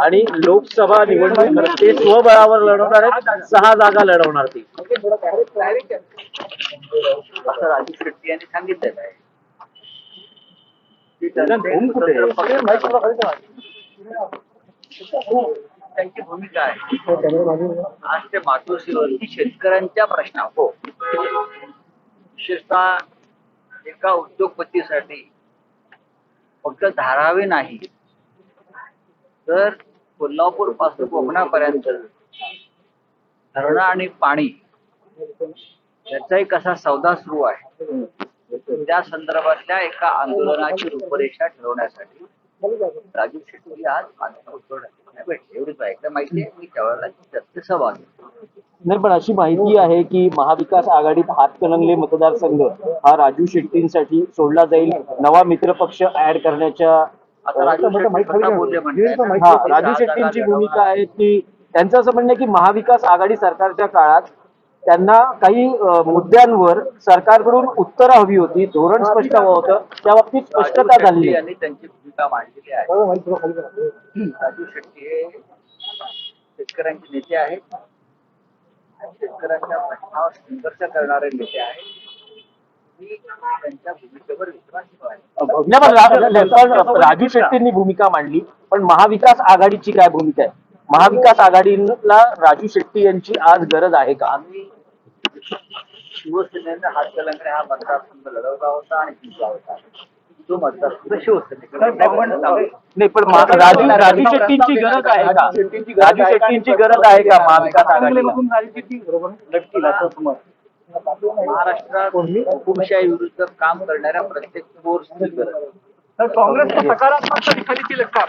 आणि लोकसभा निवडणूक ते स्वबळावर लढवणार आहेत सहा जागा लढवणार ती. त्यांचे भूमिका आहे. आज ते मातोश्रीवरती शेतकऱ्यांच्या प्रश्नावर. हो. विशेषतः एका उद्योगपतीसाठी फक्त धारावी नाही तर कोल्हापूरपासून कोकणापर्यंत धरणं आणि पाणी याचाही कसा सौदा सुरू आहे. त्या संदर्भातल्या एका आंदोलनाची रूपरेषा ठरवण्यासाठी राजू शेट्टी आज भेटले. एवढीच आहे माहिती आहे. मी त्यावेळेला नाही पण अशी माहिती आहे की महाविकास आघाडीत हातकणंगले मतदारसंघ हा राजू शेट्टींसाठी सोडला जाईल. नवा मित्र पक्ष ऍड करण्याच्या राजू शेट्टींची भूमिका आहे की त्यांचं असं म्हणणं आहे की महाविकास आघाडी सरकारच्या काळात त्यांना काही मुद्द्यांवर सरकारकडून उत्तरं हवी होती धोरण स्पष्ट हवं होतं. त्या बाबतीत स्पष्टता झाली त्यांची भूमिका मांडलेली आहे. राजू शेट्टी हे शेतकऱ्यांचे नेते आहेत. शेतकऱ्यांच्या प्रश्नावर संघर्ष करणारे नेते आहेत. मी त्यांच्या भूमिकेवर राजू शेट्टींनी भूमिका मांडली पण महाविकास आघाडीची काय भूमिका आहे? महाविकास आघाडीला राजू शेट्टी यांची आज गरज आहे का? शिवसेनेनं हातकलंगडे हा मतदारसंघ लढवला होता आणि जिंकला होता. तो मतदारसंघ शिवसेनेकडे नाही पण मा- राजू राजू शेट्टींची गरज आहे का? राजू शेट्टींची गरज आहे का महाविकास आघाडीला? मत महाराष्ट्रात हुकुमशाही विरुद्ध काम करणाऱ्या प्रत्येक फोर्सची गरज. आहे. तर काँग्रेसचं सकारात्मक दिसली लक्षात